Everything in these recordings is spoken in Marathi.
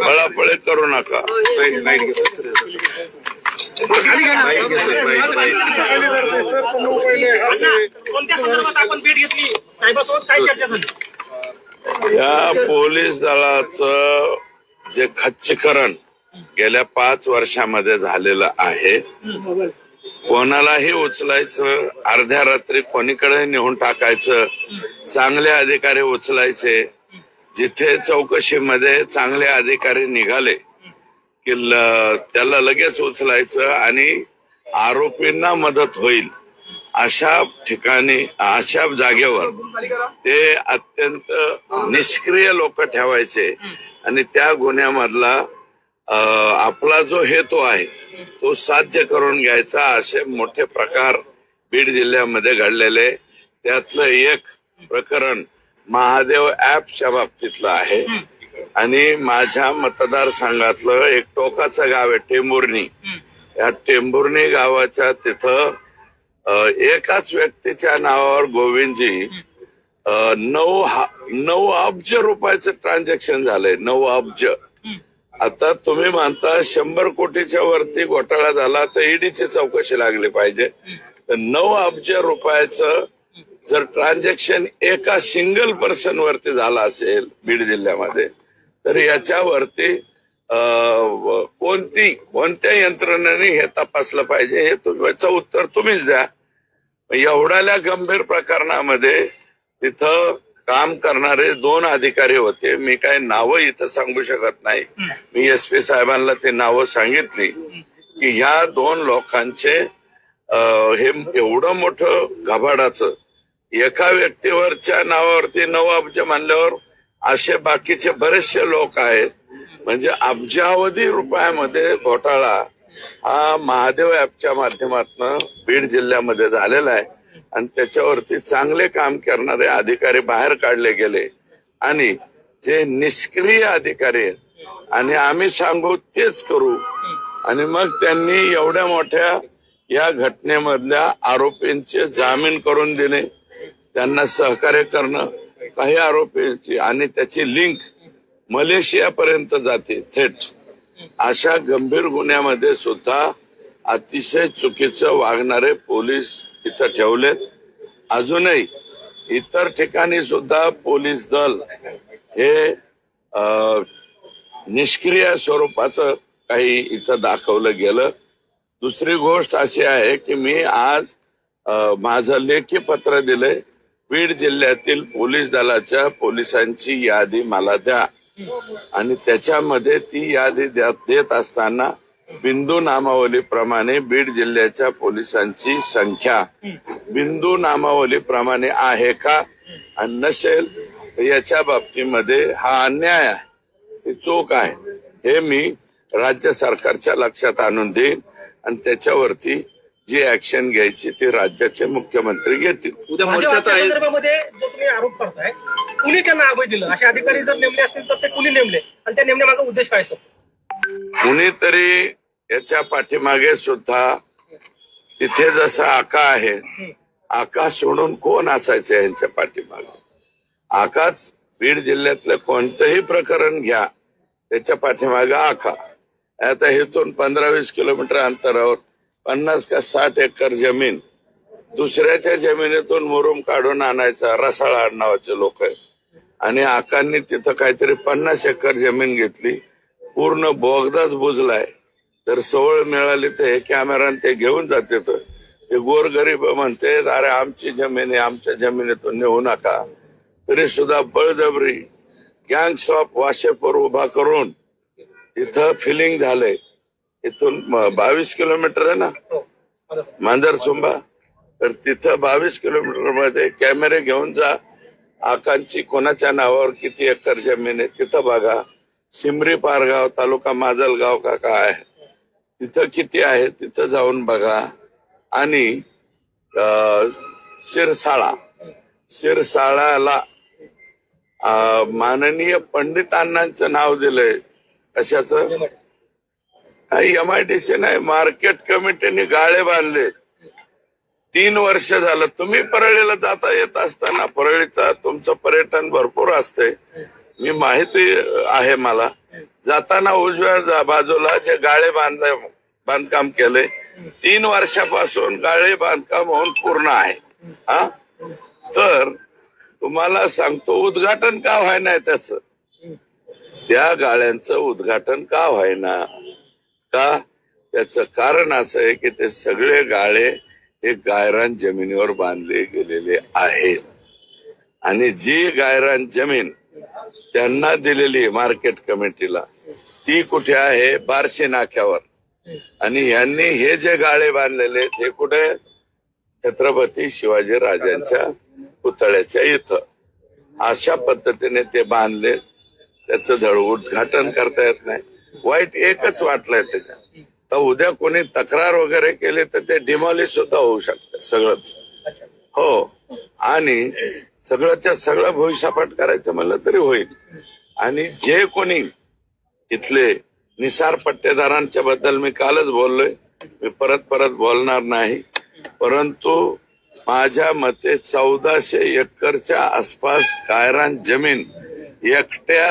पळापळी करू नका. अण्णा, कोणत्या संदर्भात आपण भेट घेतली? साहेबासोबत काय चर्चा झाली? या पोलीस दलाचं जे खच्चीकरण गेल्या पाच वर्षामध्ये झालेलं आहे कोणालाही उचलायचं अर्ध्या रात्री कोणीकडे नेऊन टाकायचं चांगले अधिकारी उचलायचे जिथे चौकशीमध्ये चांगले अधिकारी निघाले की त्याला लगेच उचलायचं आणि आरोपींना मदत होईल अशा ठिकाणी अशा जागेवर ते अत्यंत निष्क्रिय लोक ठेवायचे. आणि त्या गुन्ह्यामधला आपला जो हेतू आहे तो साध्य करून घ्यायचा असे मोठे प्रकार बीड जिल्ह्यामध्ये घडलेले. त्यातलं एक प्रकरण महादेव ऍपच्या बाबतीतलं आहे. आणि माझ्या मतदारसंघातलं एक टोकाचं गाव आहे टेंभुर्णी या टेंभुर्णी गावाच्या तिथं एकाच व्यक्तीच्या नावावर गोविंदजी नऊ नऊ अब्ज रुपयाचं ट्रान्झॅक्शन झालंय नऊ अब्ज. आता तुम्ही म्हणता शंभर कोटीच्या वरती घोटाळा झाला तर ईडीची चौकशी लागली पाहिजे. तर नऊ अब्ज रुपयाचं जर ट्रान्झॅक्शन एका सिंगल पर्सन वरती झाला असेल बीड जिल्ह्यामध्ये तर याच्यावरती कोणती कोणत्या यंत्रणेने हे तपासलं पाहिजे हे तुम्ही उत्तर तुम्हीच द्या. एवढ्याल्या गंभीर प्रकरणामध्ये तिथं काम करणारे दोन अधिकारी होते. मी काय नावं इथं सांगू शकत नाही. मी एस पी साहेबांना ते नावं सांगितली. की ह्या दोन लोकांचे हे एवढं मोठं घबाडाचं एका व्यक्तीवरच्या नावावरती नऊ अब्ज मानल्यावर असे बाकीचे बरेचसे लोक आहेत. म्हणजे अब्जावधी रुपयामध्ये घोटाळा हा महादेव ऍपच्या माध्यमातून बीड जिल्ह्यामध्ये झालेला आहे. आणि त्याच्यावरती चांगले काम करणारे अधिकारी बाहेर काढले गेले. आणि जे निष्क्रिय अधिकारी आहेत आणि आम्ही सांगू तेच करू. आणि मग त्यांनी एवढ्या मोठ्या या घटनेमधल्या आरोपींचे जामीन करून दिले. त्यांना सहकार्य करणं काही आरोपींची आणि त्याची लिंक मलेशियापर्यंत जाते थेट. अशा गंभीर गुन्ह्यामध्ये सुद्धा अतिशय चुकीचं वागणारे पोलीस इथं ठेवलेत. अजूनही इतर ठिकाणी सुद्धा पोलीस दल हे निष्क्रिय स्वरूपाचं काही इथं दाखवलं गेलं. दुसरी गोष्ट अशी आहे की मी आज माझं लेखी पत्र दिलंय. बीड जिल्ह्यातील पोलीस दलाच्या पोलिसांची यादी मला द्या. आणि त्याच्यामध्ये ती यादी द्या- देत असताना बिंदू नामावलीप्रमाणे बीड जिल्ह्याच्या पोलिसांची संख्या. बिंदू नामावलीप्रमाणे आहे का? आणि नसेल तर याच्या बाबतीमध्ये हा अन्याय आहे. ही चूक आहे. हे मी राज्य सरकारच्या लक्षात आणून देईन. आणि त्याच्यावरती जी ऍक्शन घ्यायची ती राज्याचे मुख्यमंत्री घेतील. उद्या माझ्या मोर्चाचा आहे. संदर्भामध्ये जो तुम्ही आरोप करताय कुणी त्यांना अभय दिलं? असे अधिकारी जर नेमले असतील तर ते कुणी नेमले? आणि त्या नेमण्यामागे उद्देश काय असतो? कुणीतरी याच्या पाठीमागे सुद्धा तिथे जसा आका आहे आका सोडून कोण असायचं यांच्या पाठीमागे? आकाच बीड जिल्ह्यातलं कोणतंही प्रकरण घ्या त्याच्या पाठीमागे आका. आता इथून पंधरा वीस किलोमीटर अंतरावर पन्नास का साठ एकर जमीन. दुसऱ्याच्या जमिनीतून मुरुम काढून आणायचा रसाळा नावाचे लोक आहे आणि आकांनी तिथं काहीतरी पन्नास एकर जमीन घेतली. पूर्ण बोगदाच बुजलाय. तर सवळ मिळाली तर हे कॅमेरान ते घेऊन जाते ते गोरगरीब म्हणते अरे आमची जमीन आहे आमच्या जमिनीतून नेऊ नका. तरी सुद्धा बळजबरी गँग ऑफ वाशेपूर उभा करून इथं फिलिंग झालंय. इथून बावीस किलोमीटर आहे ना? हो. मांजर सुंबा. तर तिथं बावीस किलोमीटरमध्ये कॅमेरे घेऊन जा. आकांची कोणाच्या नावावर किती एकर जमीन आहे तिथं बघा. सिमरी पारगाव तालुका माजलगाव का काय तिथं किती आहे तिथं जाऊन बघा. आणि शिरसाळा. शिरसाळाला माननीय पंडित अण्णांचं नाव दिलंय. कशाचं? एम आय डी सी नाही मार्केट कमिटीने गाळे बांधले. तीन वर्ष झालं. तुम्ही परळीला जाता येत असताना परळीचा तुमचं पर्यटन भरपूर असते. मी माहिती आहे मला. जाताना उजव्या बाजूला जे गाळे बांध बांधकाम केले तीन वर्षापासून गाळे बांधकाम होऊन पूर्ण आहे. हा? तर तुम्हाला सांगतो उद्घाटन का व्हायना त्याच? त्या गाळ्यांचं उद्घाटन का व्हायना? का? त्याच कारण असं आहे की ते सगळे गाळे हे गायरान जमिनीवर बांधले गेलेले आहेत. आणि जी गायरान जमीन त्यांना दिलेली मार्केट कमिटीला ती कुठे आहे? बारशे नाक्यावर. आणि यांनी हे जे गाळे बांधलेले आहेत, हे कुठे? छत्रपती शिवाजी राजांच्या पुतळ्याच्या इथं. अशा पद्धतीने ते बांधले. त्याचं धड उद्घाटन करता येत नाही. वाईट एकच वाटलंय त्याच्यात. तर उद्या कोणी तक्रार वगैरे केली तर ते डिमॉलिश सुद्धा होऊ शकतं सगळंच. हो. आणि सगळंच्या सगळं भविष्यपाठ करायचं म्हणलं तरी होईल. आणि जे कोणी इथले निसार पट्टेदारांच्या बद्दल मी कालच बोललोय. मी परत परत बोलणार नाही. परंतु माझ्या मते चौदाशे एकरच्या आसपास कायरान जमीन एकट्या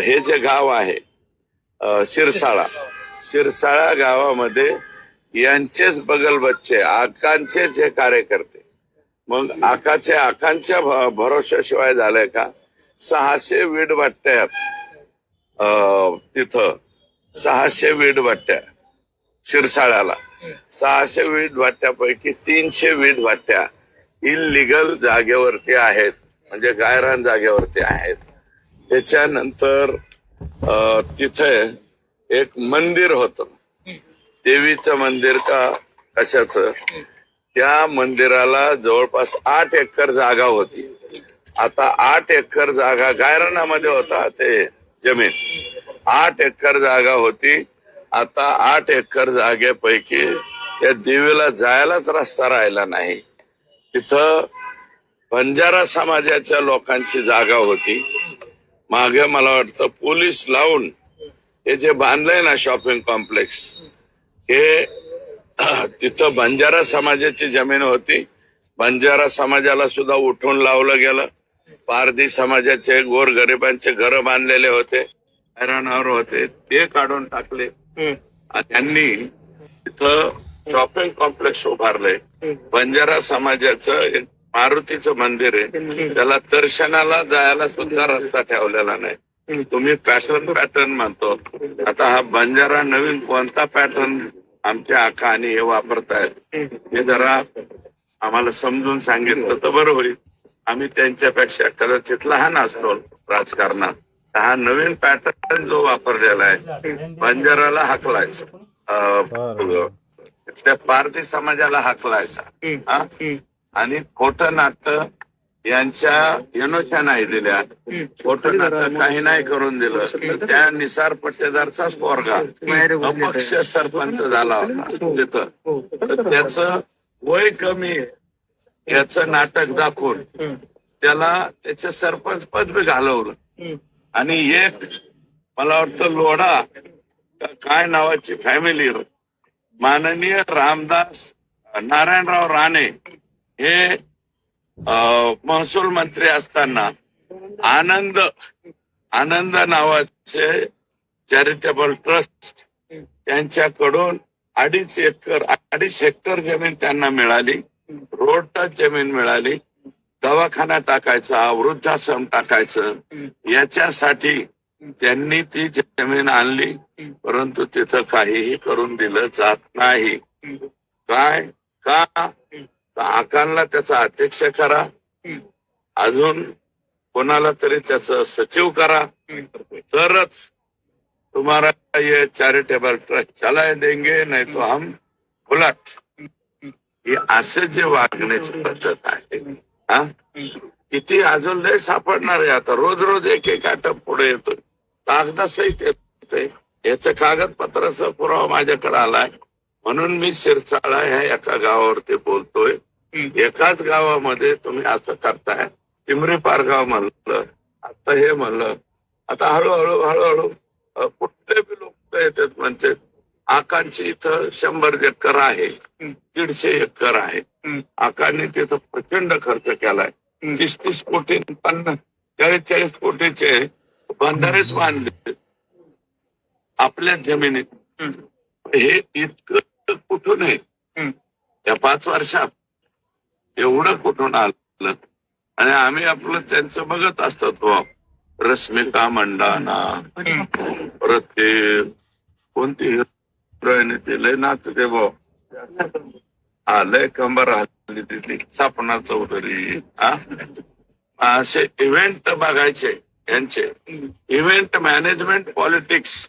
हे जे गाव आहे शिरसाळा. शिरसाळा गावामध्ये यांचेच बगल बच्चे आकांचे जे कार्यकर्ते. मग आकाचे आकांच्या भरोशाशिवाय झालंय का? सहाशे वीड वाट्यात अं, तिथं. सहाशे वीड वाट्या शिरसाळ्याला. सहाशे वीड वाट्यापैकी तीनशे वीड वाट्या इलिगल जागेवरती आहेत. म्हणजे गायरान जागेवरती आहेत. त्याच्यानंतर तिथे एक मंदिर होत. देवीचं मंदिर का कशाच? त्या मंदिराला जवळपास आठ एकर जागा होती. आता आठ एकर जागा गायरानामध्ये होता ते जमीन. आठ एकर जागा होती. आता आठ एकर जागेपैकी त्या देवीला जायलाच रस्ता राहिला नाही. तिथं बंजारा समाजाच्या लोकांची जागा होती. मागे मला वाटतं पोलीस लावून हे जे बांधलंय ना शॉपिंग कॉम्प्लेक्स हे तिथं बंजारा समाजाची जमीन होती. बंजारा समाजाला सुद्धा उठून लावलं गेलं. पारधी समाजाचे गोर गरिबांचे घर बांधलेले होते. हैराणावर होते. ते काढून टाकले. त्यांनी तिथं शॉपिंग कॉम्प्लेक्स उभारले बंजारा समाजाचं एक मारुतीचं मंदिर आहे. त्याला दर्शनाला जायला सुद्धा रस्ता ठेवलेला नाही. तुम्ही पॅटर्न पॅटर्न म्हणतो. आता हा बंजारा नवीन कोणता पॅटर्न आमच्या आका आणि हे वापरतायत? हे जरा आम्हाला समजून सांगितलं तर बरं होईल. आम्ही त्यांच्यापेक्षा कदाचित लहान असतो राजकारणात. तर हा नवीन पॅटर्न जो वापरलेला आहे बंजाराला हाकलायचा. त्या पारधी समाजाला हाकलायचा. हा? आणि खोटं नातं यांच्या यनोच्या नाही दिल्या खोटं नातं काही नाही करून दिलं. त्या निसार पट्टेदारचाच पोरगा अपक्ष सरपंच झाला होता तिथं. तर त्याचं वय कमी याचं नाटक दाखवून त्याला त्याचे सरपंच पद बी घालवलं. आणि एक मला वाटतं लोढा काय नावाची फॅमिली माननीय रामदास नारायणराव राणे हे महसूल मंत्री असताना आनंद आनंद नावाचे चॅरिटेबल ट्रस्ट त्यांच्याकडून अडीच एकर अडीच हेक्टर जमीन त्यांना मिळाली. रोड टच जमीन मिळाली. दवाखाना टाकायचा वृद्धाश्रम टाकायचं याच्यासाठी त्यांनी ती जमीन आणली. परंतु तिथं काहीही करून दिलं जात नाही. काय? का? तर आकांना त्याचा अध्यक्ष करा. अजून कोणाला तरी त्याच सचिव करा. तरच तुम्हाला ये चॅरिटेबल ट्रस्ट चलाय देंगे नाही तो हम फुलट हे असे जे वागण्याची पद्धत आहे हा? किती अजून लय सापडणार आहे आता. रोज रोज एक एक आटप पुढे येतोय. कागदासहित येतोय. याचं कागदपत्राचा पुरावा माझ्याकडे आलाय. म्हणून मी शिरसाळा ह्या एका गावावरती बोलतोय. एकाच गावामध्ये तुम्ही असं करताय. पिंपरी पारगाव म्हणलं आता हे म्हणलं. आता हळूहळू हळूहळू कुठले बी लोक येतात म्हणजे आकांची इथं शंभर एकर आहे दीडशे एकर आहे. आकांनी तिथं प्रचंड खर्च केलाय. तीस तीस कोटी पन्नास चाळीस चाळीस कोटीचे बंधारेच बांधले. आपल्या जमिनीत. हे इतकं कुठून आहे. त्या पाच वर्षात एवढं कुठून आलं? आणि आम्ही आपलं त्यांचं बघत असतो तो. रश्मिका मंडाना. परत ते कोणती हिरोईन ते? लय नाच ते हा लय कंबर आली तिथली. सपना चौधरी. असे इव्हेंट बघायचे यांचे. इव्हेंट मॅनेजमेंट पॉलिटिक्स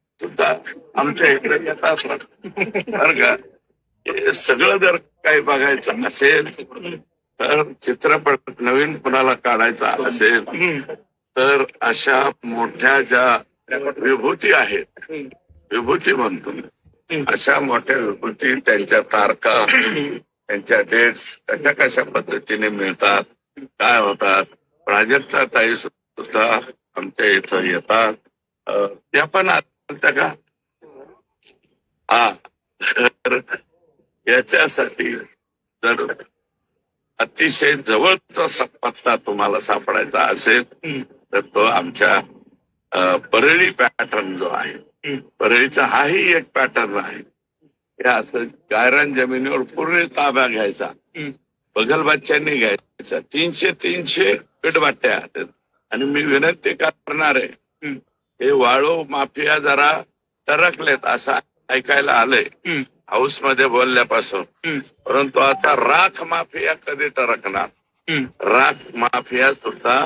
सुद्धा आमच्या इकडे येतात. बरं का? हे सगळं जर काही बघायचं असेल तर चित्रपट नवीन कुणाला काढायचा असेल तर अशा मोठ्या ज्या विभूती आहेत विभूती म्हणतो अशा मोठ्या विभूती त्यांच्या तारखा त्यांच्या डेट्स कशा कशा पद्धतीने मिळतात काय होतात प्राजक्ता ताई सुद्धा आमच्या इथं येतात. त्या पण म्हणता का? हा तर याच्यासाठी जर अतिशय जवळचा पत्ता तुम्हाला सापडायचा असेल तर तो आमच्या परळी पॅटर्न जो आहे परळीचा हाही एक पॅटर्न आहे. हे असं गायरान जमिनीवर पूर्ण ताब्या घ्यायचा. बगलबाच्यांनी घ्यायचा. तीनशे तीनशे पिठबाट्या आहेत. आणि मी विनंती करणार आहे हे वाळू माफिया जरा टरकलेत असं ऐकायला आलंय. हाऊसमध्ये बोलल्यापासून. परंतु आता राख माफिया कधी टरकणार राख माफिया सुद्धा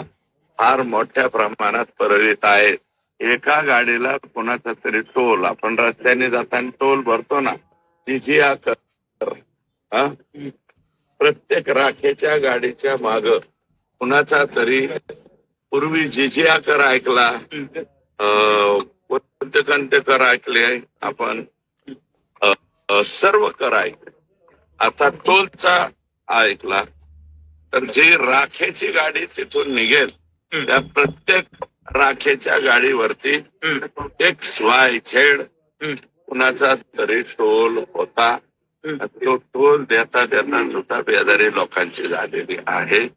फार मोठ्या प्रमाणात परळीत आहे. एका गाडीला कोणाचा तरी टोल आपण रस्त्याने जाताना टोल भरतो ना जिजिया कर हा? प्रत्येक राखेच्या गाडीच्या माग कुणाचा तरी पूर्वी जिजिया कर ऐकला कोणते कर ऐकले आपण सर्व कर ऐकले आता टोलचा ऐकला तर जी राखेची गाडी तिथून निघेल त्या प्रत्येक राखेच्या गाडीवरती एक्स वाय झेड कुणाचा तरी टोल होता. तो टोल देता देता सुद्धा बेजारी लोकांची झालेली आहे.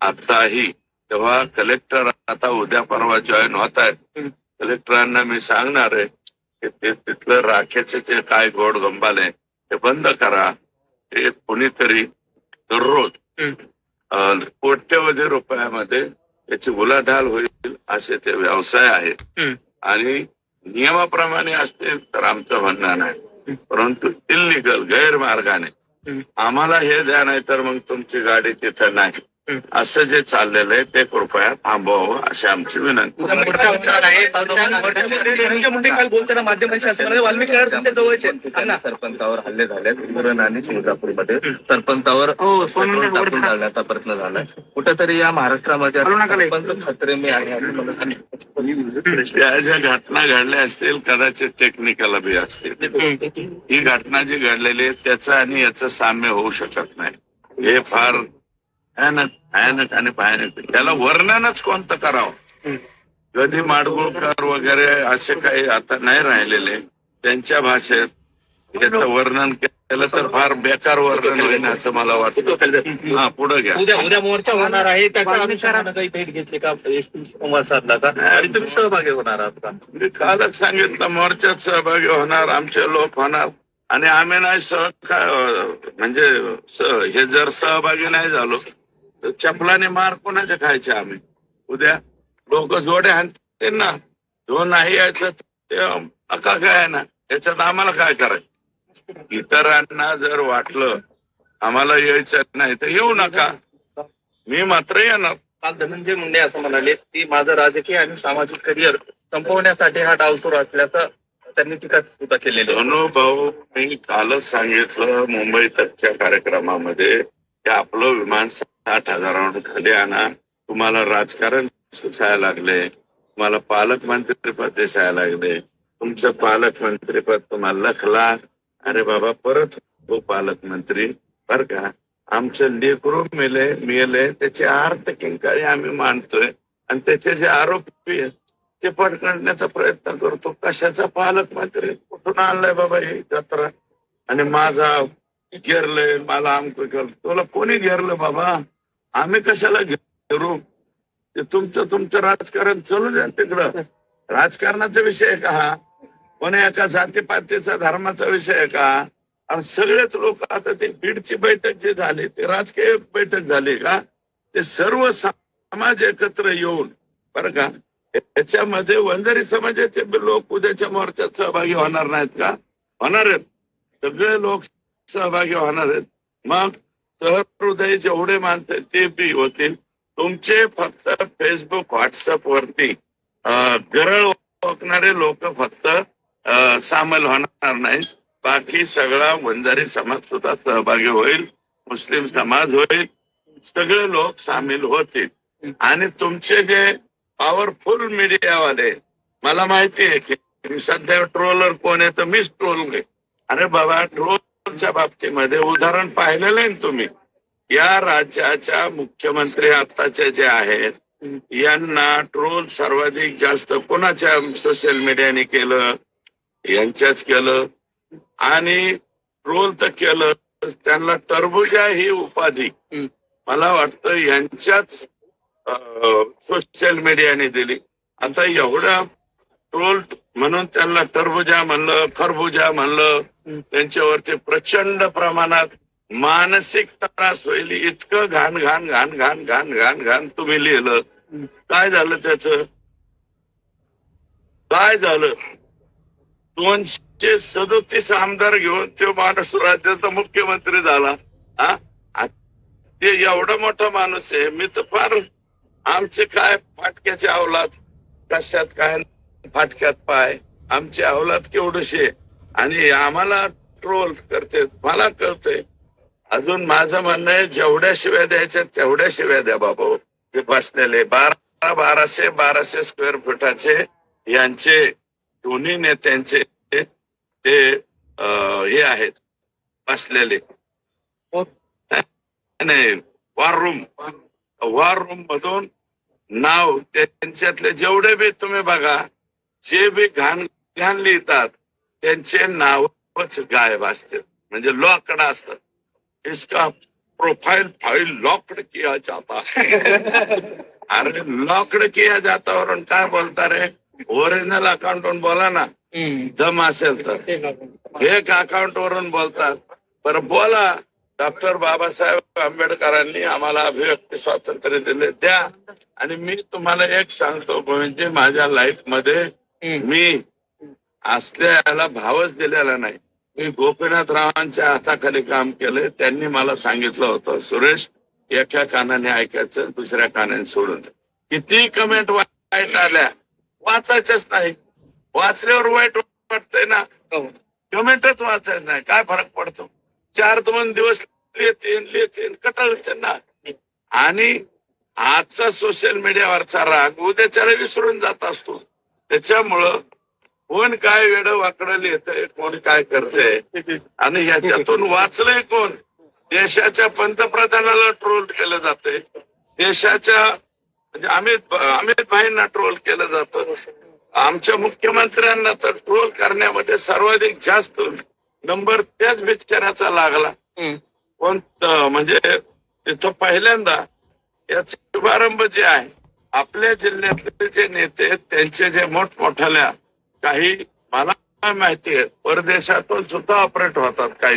आताही तेव्हा कलेक्टर आता उद्या परवा जॉईन होत आहेत. कलेक्टरांना मी सांगणार आहे की ते तिथलं राखेचे जे काय गोड गंबाले ते बंद करा. ते कुणीतरी दररोज कोट्यवधी रुपयामध्ये त्याची उलाढाल होईल असे ते व्यवसाय आहेत. आणि नियमाप्रमाणे असतील तर आमचं म्हणणं नाही. परंतु इलिगल गैरमार्गाने आम्हाला हे द्या नाही तर मग तुमची गाडी तिथं नाही. असं जे चाललेलं आहे ते कृपया थांबवावं अशी आमची विनंती. मोठा विचार आहे. धनंजय मुंडे काल बोलताना माध्यमांशी असं म्हणाले वाल्मिकी नगर तुमच्या जवळचे आहेत. अण्णा. सरपंचावर हल्ले झालेत उरण आणि तुळजापूरमध्ये सरपंचावर हो, पेट्रोल टाकून प्रयत्न झालाय. कुठेतरी या महाराष्ट्रामध्ये नका लय. सरपंच खत्रे मी आहे. असं. त्या ज्या घटना घडल्या असतील कदाचित टेक्निकल बी असतील. ही घटना जी घडलेली आहे त्याचं आणि याचं साम्य होऊ शकत नाही. हे फार भयानक भयानक आणि भयानक त्याला वर्णनच कोणतं करावं? कधी माडगुळकर वगैरे असे काही आता नाही राहिलेले. त्यांच्या भाषेत याचं वर्णन केलं तर फार बेकार वर्णन होईल असं मला वाटतं. हा पुढे घ्या. उद्या उद्या मोर्चा होणार आहे. त्याच्या अनुषंगानं काही भेट घेतली का संवाद साधला का? आणि तुम्ही सहभागी होणार आहात का? मी कालच सांगितलं मोर्चात सहभागी होणार आमचे लोक होणार. आणि आम्ही नाही सह म्हणजे हे जर सहभागी नाही झालो तर चपलाने मार कोणाचे खायचे आम्ही? उद्या लोक जोडे हाणतील ना जो नाही यायचं ते नका काय ना. त्याच्यात आम्हाला काय करायचं? इतरांना जर वाटलं आम्हाला यायचं नाही तर येऊ नका. मी मात्र येणार. काल धनंजय मुंडे असं म्हणाले की माझं राजकीय आणि सामाजिक करिअर संपवण्यासाठी हा डाव सुरू असल्याचं त्यांनी टीका सुद्धा केलेली. भाऊ मी कालच सांगितलं मुंबई तकच्या कार्यक्रमामध्ये की आपलं विमान साठ हजारावर खाली आणा तुम्हाला राजकारण सुचायला लागले तुम्हाला पालकमंत्रीपद दिसायला लागले तुमचं पालकमंत्रीपद तुम्हाला लखला अरे बाबा परत हो पालकमंत्री बर का? आमचं लेकरू मेले मेले त्याचे अर्थ किंकाळी आम्ही मानतोय आणि त्याचे जे आरोपी आहेत ते पटकडण्याचा प्रयत्न करतो. कशाचा पालकमंत्री कुठून आणलाय बाबा ही जत्रा? आणि माझा घेरलंय मला आमक तुला कोणी घेरलं बाबा? आम्ही कशाला घेरू ते तुमचं तुमचं राजकारण चालू द्या तिकडं. राजकारणाचा विषय आहे का हा? कोणी एका जातीपातीचा धर्माचा विषय आहे का? आणि सगळेच लोक आता ते बीडची बैठक जे झाली ते राजकीय बैठक झाली का? ते सर्व समाज एकत्र येऊन बरं का? त्याच्यामध्ये वंजारी समाजाचे लोक उद्याच्या मोर्चात सहभागी होणार नाहीत का? होणार आहेत. सगळे लोक सहभागी होणार आहेत. मग सहृदय जेवढे माणसं ते बी होतील. तुमचे फक्त फेसबुक व्हॉट्सअप वरती गरळ ओळखणारे लोक फक्त सामील होणार नाही बाकी सगळा वंजारी समाज सुद्धा सहभागी होईल मुस्लिम समाज होईल सगळे लोक सामील होतील. आणि तुमचे जे पॉवरफुल मीडियावाले मला माहिती आहे की सध्या ट्रोलर कोण आहे तर मीच ट्रोल घे. अरे बाबा ट्रोल ट्रोलच्या बाबतीमध्ये उदाहरण पाहिलेलं आहे ना तुम्ही. या राज्याच्या मुख्यमंत्री आत्ताचे जे आहेत यांना ट्रोल सर्वाधिक जास्त कोणाच्या सोशल मीडियाने केलं? यांच्याच केलं. आणि ट्रोल तर केलं त्यांना टरबुजा ही उपाधी. मला वाटतं यांच्याच सोशल मीडियाने दिली. आता एवढ्या ट्रोल म्हणून त्यांना टरबुजा म्हणलं खरबुजा म्हणलं त्यांच्यावरती प्रचंड प्रमाणात मानसिक त्रास होईल. इतकं घाण घाण घाण घाण घाण घाण घाण तुम्ही लिहिलं. काय झालं त्याच? काय झालं? दोनशे सदोतीस आमदार घेऊन तो माणूस राज्याचा मुख्यमंत्री झाला. हा? ते एवढा मोठा माणूस आहे. मी तर फार आमचे काय फाटक्याचे अवलाद? कशात काय फाटक्यात पाय? आमचे अवलाद केवढशे? आणि आम्हाला ट्रोल करते मला कळतंय अजून माझं म्हणणं आहे जेवढ्या शिव्या द्यायच्या तेवढ्या शिव्या द्या बाबा. ते बसलेले बारा बाराशे बाराशे स्क्वेअर फुटाचे यांचे दोन्ही नेत्यांचे ते हे आहेत बसलेले नाही वॉर रूम वॉर रूम मधून नाव त्यांच्यातले जेवढे बी तुम्ही बघा जे बी घाण घाण लिहितात त्यांचे नावच गायब असते. म्हणजे लॉकड असतात. इसका प्रोफाइल फाइल लॉकड किया जाता. अरे लॉकड किया जाता वरून काय बोलता रे? ओरिजिनल अकाउंट वरून बोला ना. दम असेल तर. एक अकाउंट वरून बोलतात. बरं बोला. डॉक्टर बाबासाहेब आंबेडकरांनी आम्हाला अभिव्यक्ती स्वातंत्र्य दिले. द्या. आणि मी तुम्हाला एक सांगतो म्हणजे माझ्या लाईफमध्ये मी असल्याला भावच दिलेला नाही. मी गोपीनाथरावांच्या हाताखाली काम केलं त्यांनी मला सांगितलं होतं सुरेश एका कानाने ऐकायचं दुसऱ्या कानाने सोडून किती कमेंट वाईट आल्या. वाचायच्याच नाही. वाचल्यावर वाईट वाटतंय ना. कमेंटच वाचायचं नाही. काय फरक पडतो? चार दोन दिवस लिहितीन लिहितीन कटाळते ना. आणि आजचा सोशल मीडियावरचा राग उद्याच्याला विसरून जात असतो. त्याच्यामुळं कोण काय वेड वाकडं लिहितंय कोण काय करतंय? आणि याच्यातून वाचलंय कोण? देशाच्या पंतप्रधानाला ट्रोल केलं जातंय. देशाच्या म्हणजे अमित अमित भाईंना ट्रोल केलं जातं. आमच्या मुख्यमंत्र्यांना तर ट्रोल करण्यामध्ये सर्वाधिक जास्त नंबर त्याच बिचाऱ्याचा लागला. पण म्हणजे तिथं पहिल्यांदा याचा शुभारंभ जे आहे आपल्या जिल्ह्यातले जे नेते त्यांचे जे मोठमोठ्याल्या काही मला माहिती आहे परदेशातून सुद्धा ऑपरेट होतात काही.